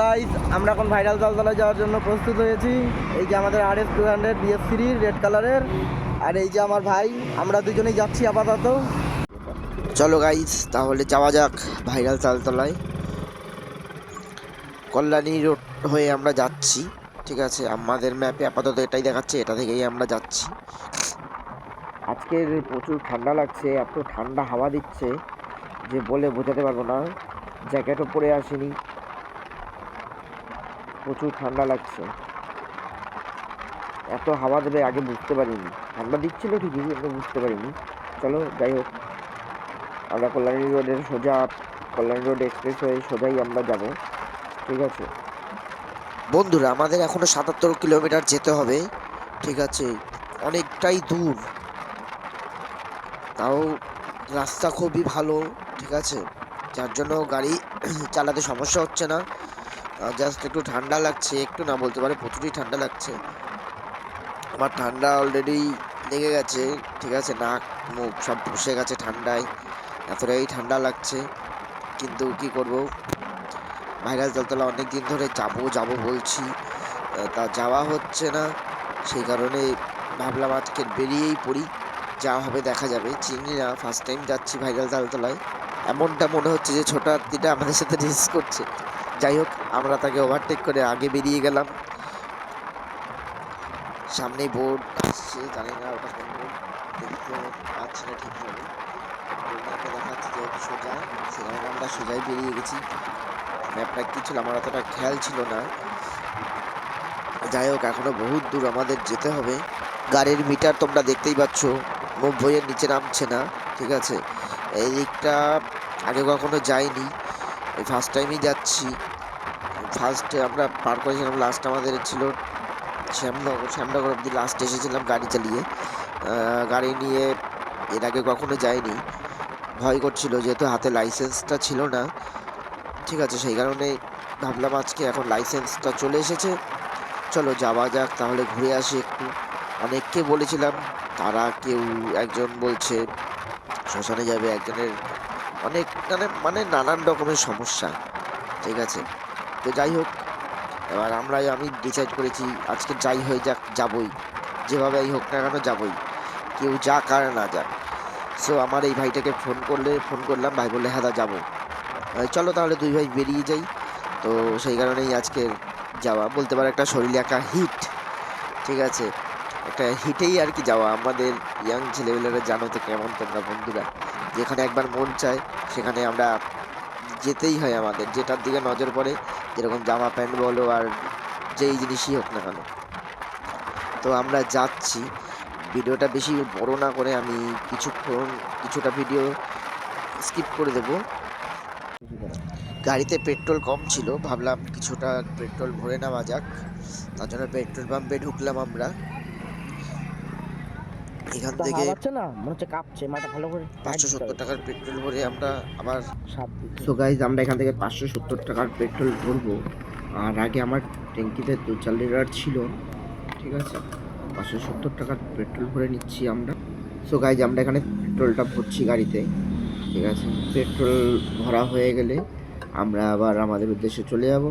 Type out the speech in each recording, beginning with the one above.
Guys আমরা এখন viral তালতলায় যাওয়ার জন্য প্রস্তুত হয়েছি। এই যে আমাদের R S two hundred BF three red কালারের আর এই যে আমার ভাই, আমরা দুজনেই যাচ্ছি আপাতত। চলো গাইজ তাহলে যাওয়া যাক ভাইরাল তালতলায় কল্যাণী রোড হয়ে আমরা যাচ্ছি, ঠিক আছে? আমাদের ম্যাপে আপাতত এটাই দেখাচ্ছে, এটা থেকেই আমরা যাচ্ছি। আজকের প্রচুর ঠান্ডা লাগছে, এত ঠান্ডা হাওয়া দিচ্ছে যে বলে বোঝাতে পারব না। জ্যাকেটও পরে আসিনি। প্রচুর ঠান্ডা লাগছে। এত হাওয়া দেবে, আগে বুঝতে পারিনি। ঠান্ডা দিচ্ছিল ঠিকই, কিন্তু বুঝতে পারিনি। চলো, যাই হোক। আমরা কল্যাণী রোডের সোজা, কল্যাণী রোড এক্সপ্রেস হয়ে সোজাই আমরা যাব। ঠিক আছে? বন্ধুরা, আমাদের এখনও সাতাত্তর কিলোমিটার যেতে হবে। ঠিক আছে? অনেকটাই দূর। তাও রাস্তা খুবই ভালো। ঠিক আছে? যার জন্য গাড়ি চালাতে সমস্যা হচ্ছে না। জাস্ট একটু ঠান্ডা লাগছে, একটু না বলতে পারে প্রচুরই ঠান্ডা লাগছে। আমার ঠান্ডা অলরেডি লেগে গেছে, ঠিক আছে, নাক, মুখ সব বসে গেছে ঠান্ডায়, এতটাই ঠান্ডা লাগছে, কিন্তু কি করব? ভাইরাস তালতলা অনেক দিন ধরে যাব যাব বলছি তা যাওয়া হচ্ছে না, সেই কারণে ভাবলাম আজকে বেরিয়েই পড়ি, যা হবে দেখা যাবে, চিনি না ফার্স্ট টাইম যাচ্ছি ভাইরাল তালতলায় এমনটা মনে হচ্ছে যে ছোট হাতিটা আমাদের সাথে রিস করছে। যাই হোক, আমরা তাকে ওভারটেক করে আগে বেরিয়ে গেলাম। সামনে বোর্ড আসছে, জানি না ওটা কোন বোর্ড দেখতে পাচ্ছি না ঠিকভাবে। ম্যাপে দেখাচ্ছে যেহেতু সোজা, সেখানে আমরা সোজাই বেরিয়ে গেছি। ম্যাপটা কি ছিল? আমার অতটা খেয়াল ছিল না। যাই হোক, এখনও বহুত দূর আমাদের যেতে হবে। গাড়ির মিটার তোমরা দেখতেই পাচ্ছ নব্বইয়ের নিচে নামছে না, ঠিক আছে? এই দিকটা আগে কখনো যাইনি। ফার্স্ট টাইমই যাচ্ছি। ফার্স্টে আমরা পার করেছিলাম লাস্ট আমাদের ছিল শ্যামনগর শ্যামনগর অব্দি লাস্ট এসেছিলাম গাড়ি চালিয়ে। গাড়ি নিয়ে এর আগে কখনো যাইনি। ভয় করছিল যেহেতু হাতে লাইসেন্সটা ছিল না। ঠিক আছে, সেই কারণে ভাবলাম আজকে এখন লাইসেন্সটা চলে এসেছে। চলো যাওয়া যাক, তাহলে ঘুরে আসি একটু। অনেককে বলেছিলাম, তারা কেউ একজন বলছে, শ্মশানে যাবে একজনের। অনেক মানে মানে নানান রকমের সমস্যা। ঠিক আছে। তো যাই হোক, এবার আমরাই, আমি ডিসাইড করেছি আজকে যাই হয়ে যাক, যাবই। যেভাবেই হোক না কেন যাবই। কেউ যাক আর না যাক। সো আমার এই ভাইটাকে ফোন করলে ফোন করলাম, ভাই বললে হ্যাঁ যাব। চলো তাহলে দুই ভাই বেরিয়ে যাই। তো সেই কারণেই আজকে যাওয়া, বলতে পারো একটা শরীরে একটা হিট ঠিক আছে? একটা হিটেই আর কি যাওয়া। আমাদের ইয়াং ছেলেবেলেরা জানো তো কেমন তোমরা বন্ধুরা। যেখানে একবার মন চায়, সেখানে আমরা যেতেই হয় আমাদের, যেটার দিকে নজর পড়ে, যেরকম জামা প্যান্ট বলো আর যেই জিনিসই হোক না কেন। তো আমরা যাচ্ছি। ভিডিওটা বেশি বড় না করে আমি কিছুক্ষণ, কিছুটা ভিডিও স্কিপ করে দেব। গাড়িতে পেট্রোল কম ছিল, ভাবলাম কিছুটা পেট্রোল ভরে নেওয়া যাক। তার জন্য পেট্রোল পাম্পে ঢুকলাম আমরা। এখান থেকে না মনে হচ্ছে কাঁপছে মাথা ভালো করে পাঁচশো সত্তর টাকার পেট্রোল ভরে আমরা আবার সো গাইজ আমরা এখান থেকে পাঁচশো সত্তর টাকার পেট্রোল ভরবো। আর আগে আমার ট্যাঙ্কিতে দু চার লিটার ছিল ঠিক আছে? পাঁচশো সত্তর টাকার পেট্রোল ভরে নিচ্ছি আমরা। সো গাইজ আমরা এখানে পেট্রোলটা ভরছি গাড়িতে ঠিক আছে? পেট্রোল ভরা হয়ে গেলে আমরা আবার আমাদের উদ্দেশ্যে চলে যাব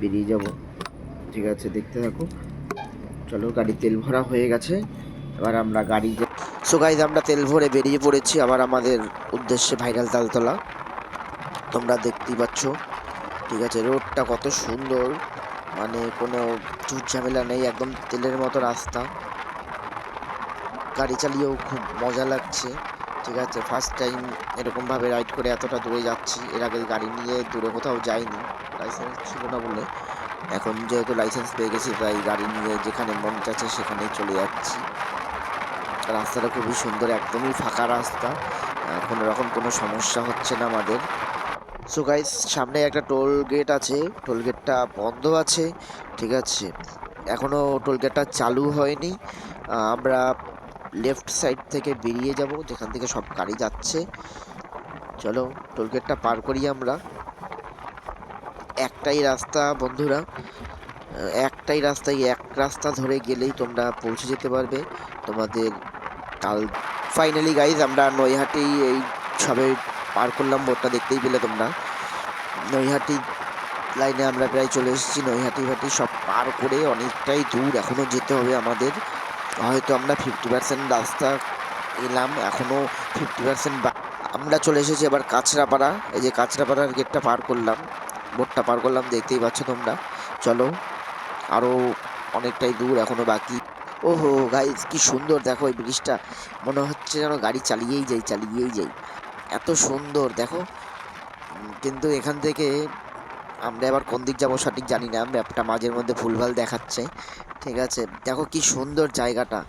বেরিয়ে যাব ঠিক আছে? দেখতে থাকো। চলো গাড়ি তেল ভরা হয়ে গেছে। এবার আমরা গাড়ি সো গাইজ আমরা তেল ভরে বেরিয়ে পড়েছি আবার আমাদের উদ্দেশ্যে ভাইরাল তালতলা। তোমরা দেখতেই পাচ্ছ। ঠিক আছে, রোডটা কত সুন্দর। মানে কোনো ঝুট ঝামেলা নেই, একদম তেলের মতো রাস্তা। গাড়ি চালিয়েও খুব মজা লাগছে। ঠিক আছে ফার্স্ট টাইম এরকমভাবে রাইড করে এতটা দূরে যাচ্ছি। এর আগে গাড়ি নিয়ে দূরে কোথাও যাইনি। লাইসেন্স ছিল না বলে। এখন যেহেতু লাইসেন্স পেয়ে গেছি, তাই গাড়ি নিয়ে যেখানে মন চাচ্ছে সেখানেই চলে যাচ্ছি। রাস্তাটা খুবই সুন্দর, একদমই ফাঁকা রাস্তা। কোনো রকম কোনো সমস্যা হচ্ছে না আমাদের। সো গাইস সামনে একটা টোল গেট আছে। টোল গেটটা বন্ধ আছে, ঠিক আছে? এখনও টোল গেটটা চালু হয়নি। আমরা লেফট সাইড থেকে বেরিয়ে যাব, যেখান থেকে সব গাড়ি যাচ্ছে। চলো টোল গেটটা পার করি আমরা। একটাই রাস্তা, বন্ধুরা। একটাই রাস্তায় এক রাস্তা ধরে গেলেই তোমরা পৌঁছে যেতে পারবে। তোমাদের কাল ফাইনালি গাইজ আমরা নৈহাটি এই সবে পার করলাম বোটটা, দেখতেই পেলে তোমরা। নৈহাটি লাইনে আমরা প্রায় চলে এসেছি, নৈহাটি ঘাটি সব পার করে অনেকটাই দূর এখনও যেতে হবে আমাদের। হয়তো আমরা ফিফটি পার্সেন্ট রাস্তা এলাম এখনও ফিফটি পার্সেন্ট আমরা চলে এসেছি এবার কাঁচরাপাড়া, এই যে কাঁচরাপাড়ার গেটটা পার করলাম, বোটটা পার করলাম, দেখতেই পাচ্ছ তোমরা। চলো আরও অনেকটাই দূর এখনও বাকি ওহো গাইজ কি সুন্দর। দেখো এই ব্রিজটা। মনে হচ্ছে যেন গাড়ি চালিয়েই যাই চালিয়েই যাই। এত সুন্দর, দেখো। কিন্তু এখান থেকে আমরা এবার কোন দিক যাব সঠিক জানি না। ম্যাপটা মাঝের মধ্যে ভুলভাল দেখাচ্ছে। ঠিক আছে, দেখো কি সুন্দর জায়গাটা।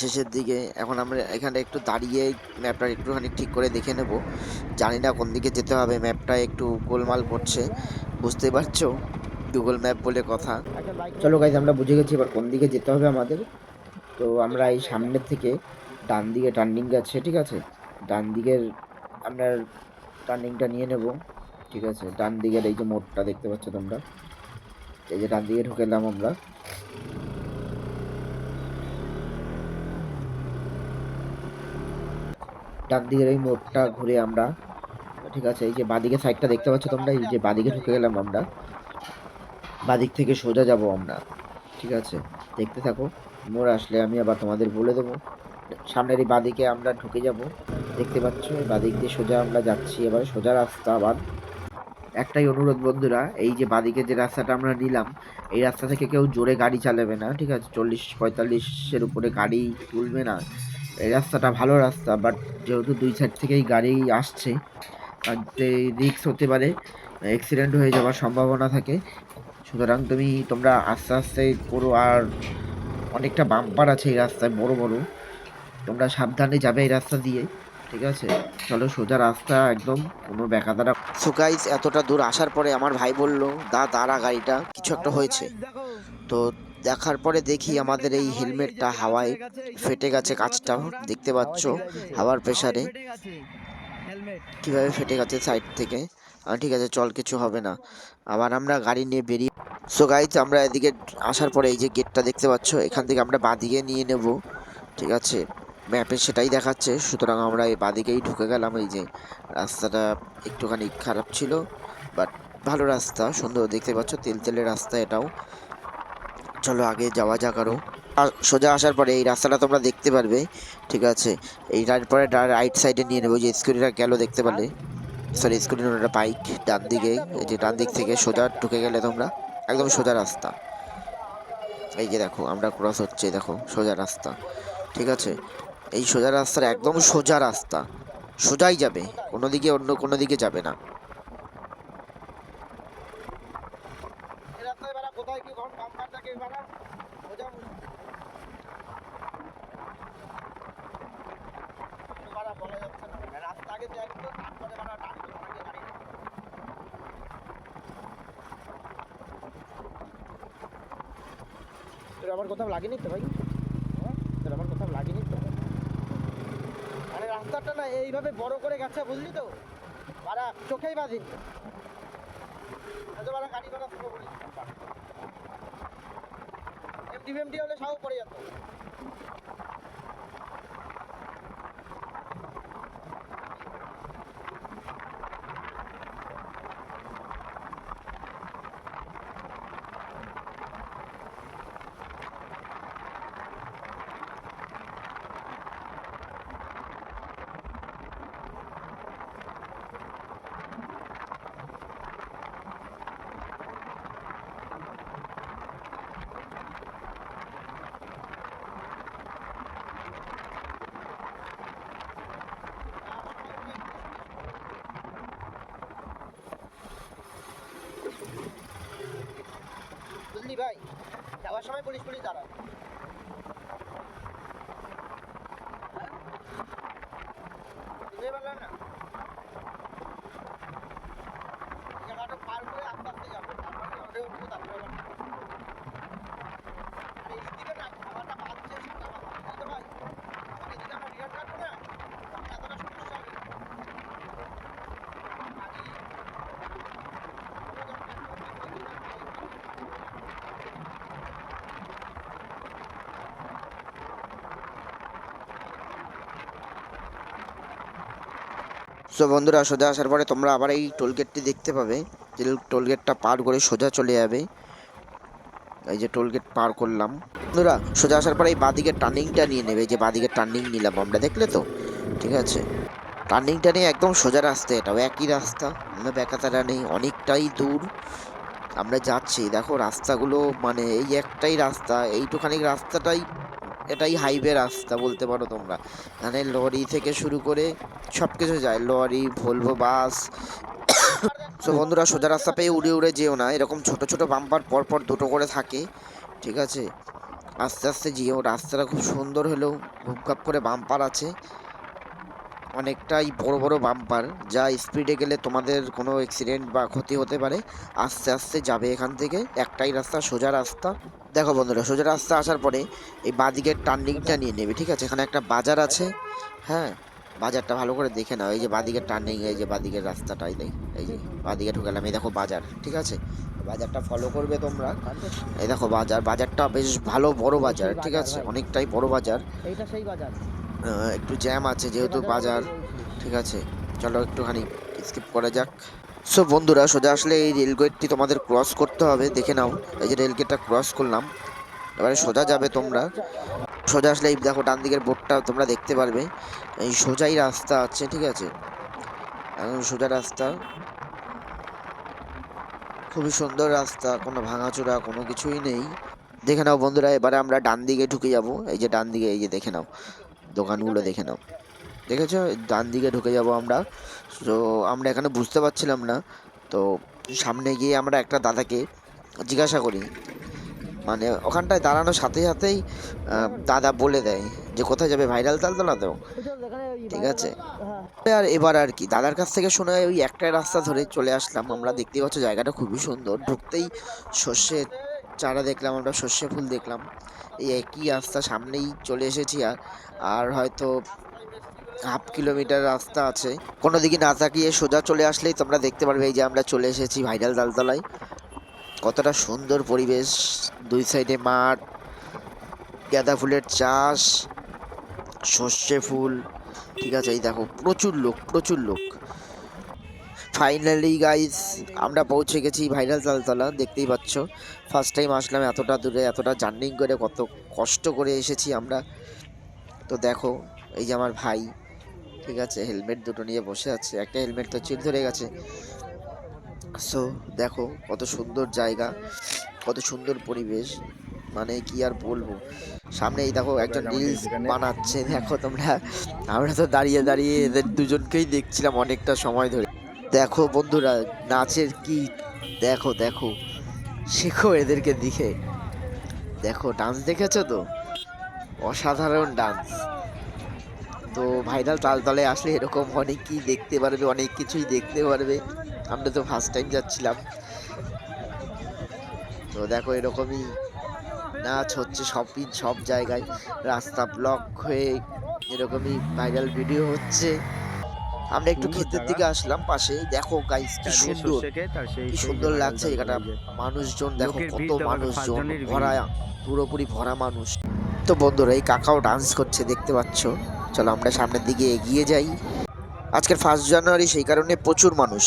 শেষের দিকে, এখন আমরা এখানে একটু দাঁড়িয়ে ম্যাপটা একটুখানি ঠিক করে দেখে নেব। জানি না কোন দিকে যেতে হবে। ম্যাপটা একটু গোলমাল করছে। বুঝতে পারছ? গুগল ম্যাপ বলে কথা। চলো গাইজ আমরা বুঝে গেছি এবার কোন দিকে যেতে হবে আমাদের। তো আমরা এই সামনের থেকে ডান দিকে টার্নিং আছে, ঠিক আছে? ডান দিকের আমরা টার্নিংটা নিয়ে নেব, ঠিক আছে? ডান দিকের এই যে মোড়টা দেখতে পাচ্ছ তোমরা। এই যে ডান দিকে ঢুকে এলাম আমরা। ডান দিকের এই মোড়টা ঘুরে আমরা, ঠিক আছে? এই যে বাঁদিকে সাইডটা দেখতে পাচ্ছ তোমরা? এই যে বাঁদিকে ঢুকে গেলাম আমরা। বাদিক থেকে সোজা যাব আমরা। ঠিক আছে? দেখতে থাকো। মোড় আসলে আমি আবার তোমাদের বলে দেবো। সামনের এই বাদিকে আমরা ঢুকে যাব। দেখতে পাচ্ছ বাদিক দিয়ে সোজা আমরা যাচ্ছি এবার। সোজা রাস্তা আবার। একটাই অনুরোধ বন্ধুরা, এই যে বাদিকে যে রাস্তাটা আমরা নিলাম, এই রাস্তা থেকে কেউ জোরে গাড়ি চালাবে না, ঠিক আছে? চল্লিশ, পঁয়তাল্লিশের উপরে গাড়ি তুলবে না। এই রাস্তাটা ভালো রাস্তা বাট যেহেতু দুই সাইড থেকেই গাড়ি আসছে রিক্স হতে পারে অ্যাক্সিডেন্ট হয়ে যাওয়ার সম্ভাবনা থাকে সুতরাং তুমি, তোমরা আস্তে আস্তে করো আর অনেকটা বাম্পার আছে এই রাস্তায়, বড় বড়। তোমরা সাবধানে যাবে এই রাস্তা দিয়ে, ঠিক আছে? চলো সোজা রাস্তা একদম, কোনো বেকাদারা সো গাইস এতটা দূর আসার পরে আমার ভাই বলল, দা, দাঁড়া গাড়িটা, কিছু একটা হয়েছে। তো দেখার পরে দেখি আমাদের এই হেলমেটটা হাওয়ায় ফেটে গেছে কাঁচটা, দেখতে পাচ্ছ হাওয়ার প্রেসারে। কীভাবে ফেটে গেছে সাইড থেকে? ঠিক আছে, চল, কিছু হবে না। আবার আমরা গাড়ি নিয়ে বেরিয়ে সো গাইজ আমরা এদিকে আসার পরে এই যে গেটটা দেখতে পাচ্ছ, এখান থেকে আমরা বাদিকে নিয়ে নেব। ঠিক আছে? ম্যাপে সেটাই দেখাচ্ছে। সুতরাং আমরা এই বাদিকেই ঢুকে গেলাম। এই যে রাস্তাটা একটুখানি খারাপ ছিল বাট ভালো রাস্তা, সুন্দর। দেখতে পাচ্ছ, তেল তেলের রাস্তা এটাও। চলো আগে যাওয়া যাক আরও আর সোজা আসার পরে এই রাস্তাটা তোমরা দেখতে পারবে। ঠিক আছে? এই তারপরে রাইট সাইডে নিয়ে নেব, যে স্কুটিটা গেল দেখতে পারলে। সরি স্কুটি একটা বাইক ডান দিকে যে ডান দিক থেকে সোজা ঢুকে গেলে তোমরা একদম সোজা রাস্তা। এই যে দেখো, আমরা ক্রস হচ্ছে, দেখো, সোজা রাস্তা। ঠিক আছে? এই সোজা রাস্তার একদম সোজা রাস্তা। সোজাই যাবে, কোনো দিকে অন্য কোনো দিকে যাবে না কোথায় কি ঘন বাম্পার থাকে বাড়া সোজা বাড়া বলা যাচ্ছে না রাস্তা আগে দেখ তো তারপরে বাড়া টানবে তোমাকে গাড়ি তোর আমার কোথাও লাগেনি তো ভাই? হ্যাঁ? তোর আমার কোথাও লাগেনি তো? মানে রাস্তাটা না এইভাবে বড় করে গেছে, বুঝলি তো? বাড়া, চোখেই বাজিনি এত বাড়া, গাড়ি ভাড়া শুরু করি এমডি হলে সাউ পড়ে যেত বুঝলি ভাই সময় পুলিশ পুলিশ দাঁড়ায় হ্যাঁ? বুঝতে পারলাম না এই জায়গাটা পার করে আস্তে আস্তে যাব তারপরে রোডে উঠবো তারপরে আবার আর এই দিকে না খাবারটা পাচ্ছে সেটা আমার বুঝতে ভাই তখন এদিকে আমরা রিয়ার কাটবো না তখন এতটা সমস্যা হবে না। আগে সো বন্ধুরা সোজা আসার পরে তোমরা আবার এই টোল গেটটি দেখতে পাবে। যে টোলগেটটা পার করে সোজা চলে যাবে। এই যে টোলগেট পার করলাম। বন্ধুরা, সোজা আসার পরে এই বাদিকের টার্নিংটা নিয়ে নেবে। যে বাদিকের টার্নিং নিলাম আমরা, দেখলে তো? ঠিক আছে? টার্নিংটা নিয়ে একদম সোজা রাস্তা, এটাও একই রাস্তা। আমরা ব্যাকাতারা নেই, অনেকটাই দূর। আমরা যাচ্ছি, দেখো রাস্তাগুলো মানে এই একটাই রাস্তা, এইটুখানি রাস্তাটাই এটাই হাইওয়ে রাস্তা বলতে পারো তোমরা। মানে লরি থেকে শুরু করে সব কিছু যায়, লরি, ভলভো, বাস। তো বন্ধুরা সোজা রাস্তা পেয়ে উড়ে উড়ে যেও না, এরকম ছোট ছোট বাম্পার পরপর দুটো করে থাকে, ঠিক আছে? আস্তে আস্তে যেও, রাস্তাটা খুব সুন্দর হলেও ঘুপঘাপ করে বাম্পার আছে। অনেকটাই বড় বড় বাম্পার যা স্পিডে গেলে তোমাদের কোনো অ্যাক্সিডেন্ট বা ক্ষতি হতে পারে। আস্তে আস্তে যাবে এখান থেকে। একটাই রাস্তা, সোজা রাস্তা। দেখো বন্ধুরা, সোজা রাস্তা আসার পরে এই বাঁদিকের টার্নিংটা নিয়ে নেবে, ঠিক আছে? এখানে একটা বাজার আছে। হ্যাঁ? বাজারটা ভালো করে দেখে নাও। এই যে বাঁদিকের টার্নিং এই যে বাদিকের রাস্তাটাই দেখ, এই যে বাদিকে ঢুকালাম এই দেখো বাজার, ঠিক আছে? বাজারটা ফলো করবে তোমরা। এই দেখো বাজার, বাজারটা বেশ ভালো বড় বাজার, ঠিক আছে? অনেকটাই বড় বাজার। এইটা সেই বাজার। একটু জ্যাম আছে যেহেতু বাজার, ঠিক আছে? চলো একটুখানি স্কিপ করা যাক। সো বন্ধুরা, সোজা আসলে এই রেলগেটটি তোমাদের ক্রস করতে হবে, দেখে নাও। এই যে রেলগেটটা ক্রস করলাম, এবারে সোজা যাবে তোমরা। সোজা আসলে এই দেখো ডান দিকের বোর্ডটা তোমরা দেখতে পারবে। এই সোজাই রাস্তা আছে, ঠিক আছে? এখন সোজা রাস্তা। খুবই সুন্দর রাস্তা, কোনো ভাঙাচোরা, কোনো কিছুই নেই। দেখে নাও বন্ধুরা, এবারে আমরা ডান দিকে ঢুকে যাব। এই যে ডান দিকে এই যে দেখে নাও। দোকানগুলো দেখে নাও। দেখেছ? ডান দিকে ঢুকে যাব আমরা। তো আমরা এখানে বুঝতে পারছিলাম না। তো সামনে গিয়ে আমরা একটা দাদাকে জিজ্ঞাসা করি। মানে ওখানটায় দাঁড়ানোর সাথে সাথেই দাদা বলে দেয় যে, কোথায় যাবে? ভাইরাল তালতলা তো? ঠিক আছে। আর এবার আর কি, দাদার কাছ থেকে শোনা ওই একটাই রাস্তা ধরে চলে আসলাম। আমরা দেখতে পাচ্ছ জায়গাটা খুবই সুন্দর। ঢুকতেই সর্ষে চারা দেখলাম, আমরা সর্ষে ফুল দেখলাম। এই একই রাস্তা সামনেই চলে এসেছি আর আর হয়তো হাফ কিলোমিটার রাস্তা আছে। কোনো দিকে না তাকিয়ে সোজা চলে আসলেই তোমরা দেখতে পারবে এই যে আমরা চলে এসেছি ভাইরাল দালতলায়। কতটা সুন্দর পরিবেশ, দুই সাইডে মাঠ, গাঁদা ফুলের চাষ, সর্ষে ফুল, ঠিক আছে, এই দেখো, প্রচুর লোক প্রচুর লোক। ফাইনালি গাইস আমরা পৌঁছে গেছি ভাইরাল তালতলা দেখতেই পাচ্ছ। ফার্স্ট টাইম আসলাম এতটা দূরে এতটা জার্নিং করে কত কষ্ট করে এসেছি আমরা। তো দেখো এই যে আমার ভাই ঠিক আছে হেলমেট দুটো নিয়ে বসে আছে একটা হেলমেট তো চিল ধরে গেছে। সো দেখো কত সুন্দর জায়গা কত সুন্দর পরিবেশ মানে কি আর বলব। সামনে এই দেখো একজন রিলস বানাচ্ছে দেখো তোমরা। আমরা তো দাঁড়িয়ে দাঁড়িয়ে এদের দুজনকেই দেখছিলাম অনেকটা সময় ধরে। দেখো বন্ধুরা, নাচের কি, দেখো দেখো। শেখো এদেরকে দিকে দেখো ডান্স দেখেছ তো? অসাধারণ ডান্স তো ভাইরাল তাল তালতলে আসলে এরকম অনেক কি দেখতে পারবে, অনেক কিছুই দেখতে পারবে। আমরা তো ফার্স্ট টাইম যাচ্ছিলাম। তো দেখো এরকমই নাচ হচ্ছে সবই, সব জায়গায়। রাস্তা ব্লক হয়ে এরকমই ভাইরাল ভিডিও হচ্ছে। আমরা একটু ক্ষেতের দিকে আসলাম পাশে। দেখো গাইস কি সুন্দর। কি সুন্দর লাগছে এখানটা। মানুষজন দেখো কত মানুষজন ভরা পুরোপুরি ভরা মানুষ। তো বন্ধুরা এই কাকাও ডান্স করছে দেখতে পাচ্ছ? চলো আমরা সামনের দিকে এগিয়ে যাই। আজকের ফার্স্ট জানুয়ারি সেই কারণে প্রচুর মানুষ।